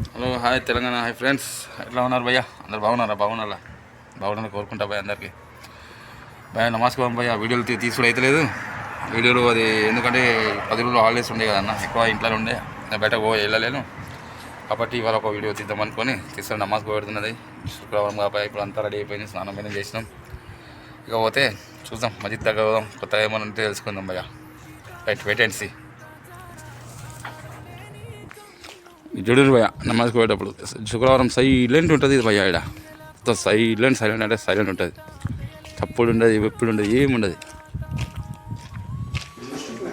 Hello hi Telangana hi friends. ఎట్లా ఉన్నారు భయ్యా? అందరు బాగున్నారా? బాగున్నారా? బాగున్నారా కోరుకుంటా భయ్య అందరికి. భయ నమస్కారం భయ్య. వీడియోలు తీ- అయితే లేదు. వీడియోలు అది ఎందుకంటే పది రోజులు హాలిడేస్ ఉండే కదన్న ఎక్కువ ఇంట్లో ఉండే. నేను బయటకు పో వెళ్ళలేను. కాబట్టి ఇవాళ ఒక వీడియో తీద్దాం అనుకొని తీసుకుని నమాజ్ పెడుతున్నది శుక్రవారం కాబట్టి ఇప్పుడు అంతా రెడీ అయిపోయింది. స్నానం పైన చేసినాం. ఇక పోతే చూద్దాం. మధ్య దగ్గర కొత్తగా ఏమైనా ఉంటే తెలుసుకుందాం భయ్య. రైట్ వెయిట్ అండ్ సీ జడూరు భయ నమాజ్కి పోయేటప్పుడు. శుక్రవారం సైలెంట్ ఉంటుంది ఇది భయ ఇక్కడ సైలెంట్ సైలెంట్ అంటే సైలెంట్ ఉంటుంది. చప్పుడు ఉండదు ఎప్పుడు ఉండదు ఏమి ఉండదు.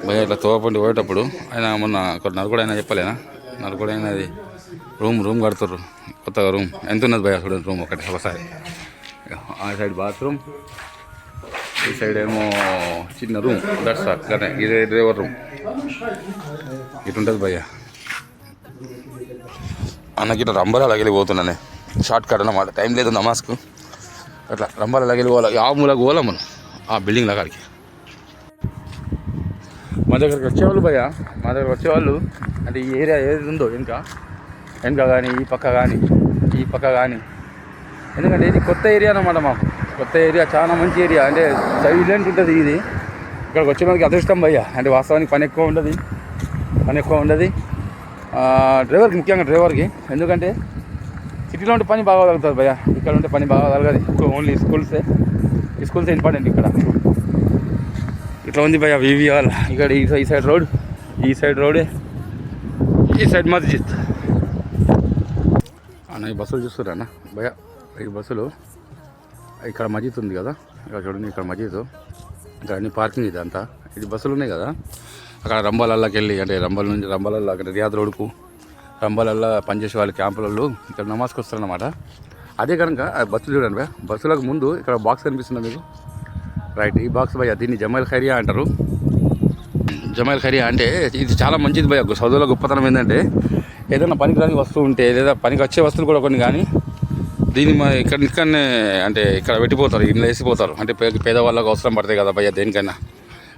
భయ ఇట్లా తోపండి పోయేటప్పుడు ఆయన మొన్న ఒక అయినా చెప్పలేనా? నరకుడు అయినా అది రూమ్ రూమ్ కడుతుర్రు. కొత్తగా రూమ్. ఎంత ఉన్నది భయ చూడండి రూమ్ ఒకటి ఒకసారి. ఆ సైడ్ బాత్రూమ్ ఈ సైడ్ ఏమో చిన్న రూమ్. దట్స్ సార్ కానీ ఇదే డ్రైవర్ రూమ్. ఇటు ఉంటుంది అన్నకి రంబరాలు వెళ్ళిపోతున్నానే షార్ట్ కట్ అన్నమాట టైం లేదు నమాజ్కు. అట్లా రంబరాలు అగిలిపోవాలి ఆ మూలకు పోలే మనం. ఆ బిల్డింగ్ కాడికి. మా దగ్గరికి వచ్చేవాళ్ళు భయ మా దగ్గర వచ్చేవాళ్ళు. అంటే ఈ ఏరియా ఏది ఉందో వెనుక? వెనుక కానీ ఈ పక్క కానీ ఈ పక్క కానీ ఎందుకంటే ఇది కొత్త ఏరియా అన్నమాట మాకు. కొత్త ఏరియా చాలా మంచి ఏరియా. అంటే సైలెంట్ ఉంటుంది ఇది. ఇక్కడికి వచ్చిన వాళ్ళకి అదృష్టం భయ్య. అంటే వాస్తవానికి పని ఎక్కువ ఉండదు. పని ఎక్కువ ఉండదు. డ్రైవర్కి ముఖ్యంగా డ్రైవర్కి. ఎందుకంటే సిటీలో ఉంటే పని బాగా తగ్గుతుంది భయ్య. ఇక్కడ ఉంటే పని బాగా తగ్గదు ఓన్లీ స్కూల్సే స్కూల్సే ఇంపార్టెంట్ ఇక్కడ. ఇట్లా ఉంది భయ్య వివిఆర్ ఇక్కడ ఈ ఈ సైడ్ రోడ్ ఈ సైడ్ రోడే ఈ సైడ్ మస్జిద్ అన్న ఈ బస్సులు చూస్తున్నా అన్న? ఈ బస్సులు ఇక్కడ మస్జిద్ ఉంది కదా. ఇక్కడ చూడండి ఇక్కడ మస్జిద్ ఇక్కడ అన్ని పార్కింగ్ ఇది అంతా ఇది బస్సులు ఉన్నాయి కదా. అక్కడ రంబాలల్లోకి వెళ్ళి అంటే రంబాల నుంచి రంబాలల్లో అక్కడ రియాద్ రోడ్కు రంబాలల్లో పనిచేసే వాళ్ళ క్యాంపులలో ఇక్కడ నమాజ్కి వస్తారన్నమాట అదే కనుక బస్సులు చూడండి భయ్య. బస్సులకు ముందు ఇక్కడ బాక్స్ కనిపిస్తుందా మీకు? రైట్ ఈ బాక్స్ భయ్య దీన్ని జమైల్ ఖైరియా అంటారు. జమైల్ ఖైరియా అంటే ఇది చాలా మంచిది భయ్య. సౌదీలో గొప్పతనం ఏంటంటే ఏదైనా పనికి రాని వస్తువు ఉంటే లేదా పనికి వచ్చే వస్తువులు కూడా కొన్ని కానీ దీన్ని మా ఇక్కడ ఇక్కడనే అంటే ఇక్కడ పెట్టిపోతారు ఇంట్లో వేసిపోతారు. అంటే పేదవాళ్ళకు అవసరం పడతాయి కదా భయ్య దేనికైనా.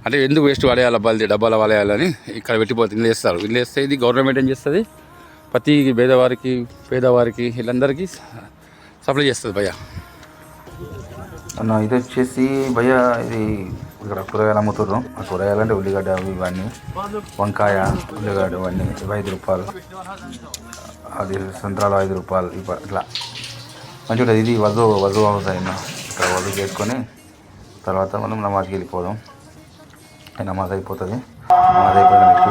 అంటే ఎందుకు వేస్ట్ పడేయాలి బల్ది డబ్బాల పడేయాలని ఇక్కడ పెట్టిపోతే ఇల్లు వేస్తారు. ఇల్లు వేస్తే ఇది గవర్నమెంట్ ఏం చేస్తుంది? ప్రతి పేదవారికి పేదవారికి వీళ్ళందరికీ సప్లై చేస్తుంది భయ్య. అన్న ఇది వచ్చేసి భయ్య ఇది ఇక్కడ కూరగాయలు అమ్ముతుర్రు. ఆ కూరగాయలు అంటే ఉల్లిగడ్డ ఇవన్నీ వంకాయ ఉల్లిగడ్డ ఇవన్నీ ఇరవై ఐదు రూపాయలు. అది సంత్రాలు ఐదు రూపాయలు ఇట్లా మంచిగా ఇది వధు వధు అవుతాయి అన్న. ఇక్కడ వధు చేసుకొని తర్వాత మనం నమాజ్కి వెళ్ళిపోదాం. నమాజ్ అయిపోతుంది. నమాజ్ అయిపోయిన నెక్స్ట్